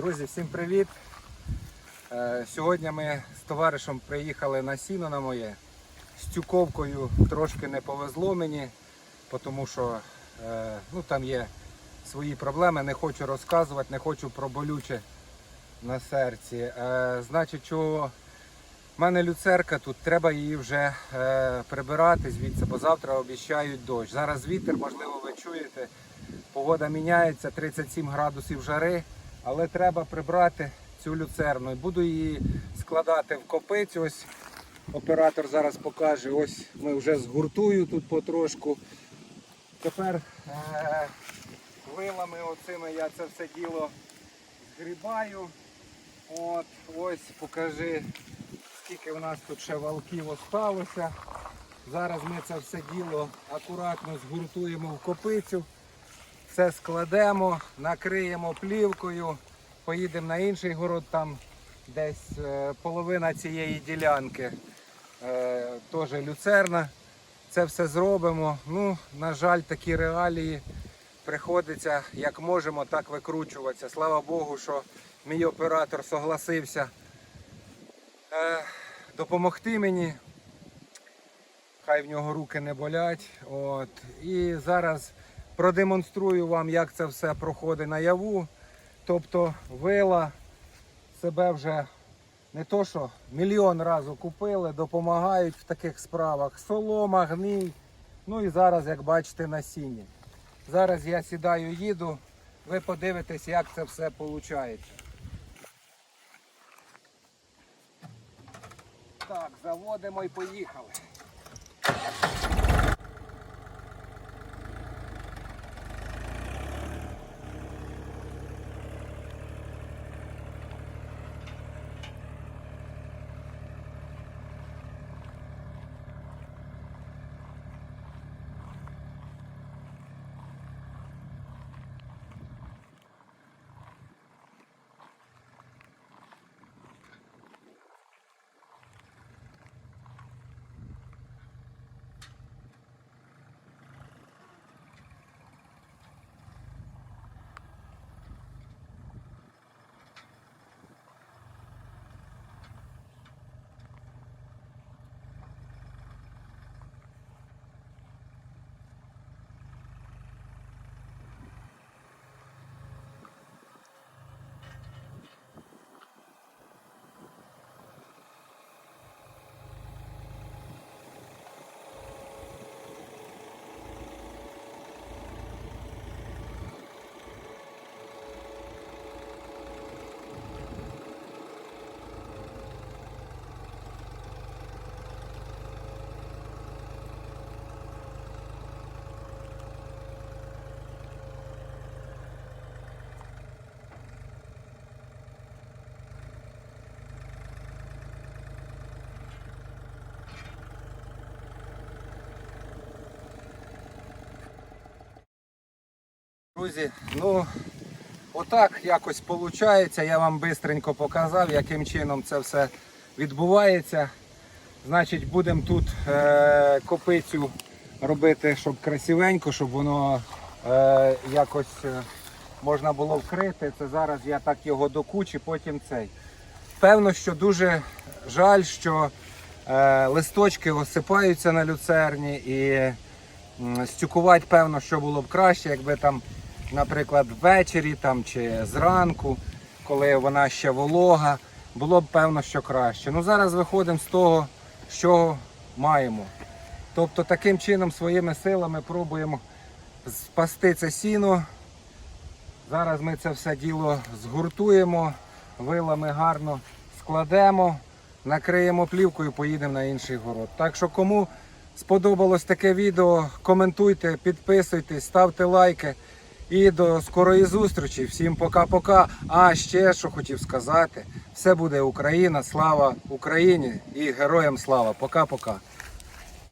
Друзі, всім привіт! Е, Сьогодні ми з товаришем приїхали на сіно на моє. З тюковкою трошки не повезло мені, тому що е, ну, там є свої проблеми, не хочу розказувати, не хочу про болюче на серці. Е, Значить, що в мене люцерка тут, треба її вже прибирати звідси, бо завтра обіцяють дощ. Зараз вітер, можливо, ви чуєте. Погода міняється, 37 градусів жари, але треба прибрати цю люцерну. Буду її складати в копицю. Ось оператор зараз покаже. Ось ми вже згуртую тут потрошку. Тепер е- вилами оцими я це все діло згрібаю. От, ось покажи, скільки в нас тут ще валків осталося. Зараз ми це все діло акуратно згуртуємо в копицю. Все складемо, накриємо плівкою, поїдемо на інший город, там десь е, половина цієї ділянки е, теж люцерна. Це все зробимо. Ну, на жаль, такі реалії приходиться, як можемо, так викручуватися. Слава Богу, що мій оператор согласився е, допомогти мені. Хай в нього руки не болять. От. І зараз продемонструю вам, як це все проходить наяву. Тобто вила себе вже не то що мільйон разів купили, допомагають в таких справах. Солома, гній. Ну і зараз, як бачите, насіння. Зараз я сідаю, їду, ви подивитесь, як це все виходить. Так, заводимо і поїхали. Друзі, ну отак якось виходить. Я вам швидко показав, яким чином це все відбувається. Значить, будемо тут е, копицю робити, щоб красивенько, щоб воно е, якось е, можна було вкрити. Це зараз я так його до кучі, потім цей. Певно, що дуже жаль, що е, листочки осипаються на люцерні і стюкувати, певно, що було б краще, якби там, наприклад, ввечері там, чи зранку, коли вона ще волога, було б певно, що краще. Ну зараз виходимо з того, що маємо. Тобто таким чином своїми силами пробуємо спасти це сіно. Зараз ми це все діло згуртуємо, вилами гарно складемо, накриємо плівкою і поїдемо на інший город. Так що кому сподобалось таке відео, коментуйте, підписуйтесь, ставте лайки. І до скорої зустрічі. Всім пока-пока. А ще що хотів сказати, все буде Україна, слава Україні і героям слава. Пока-пока.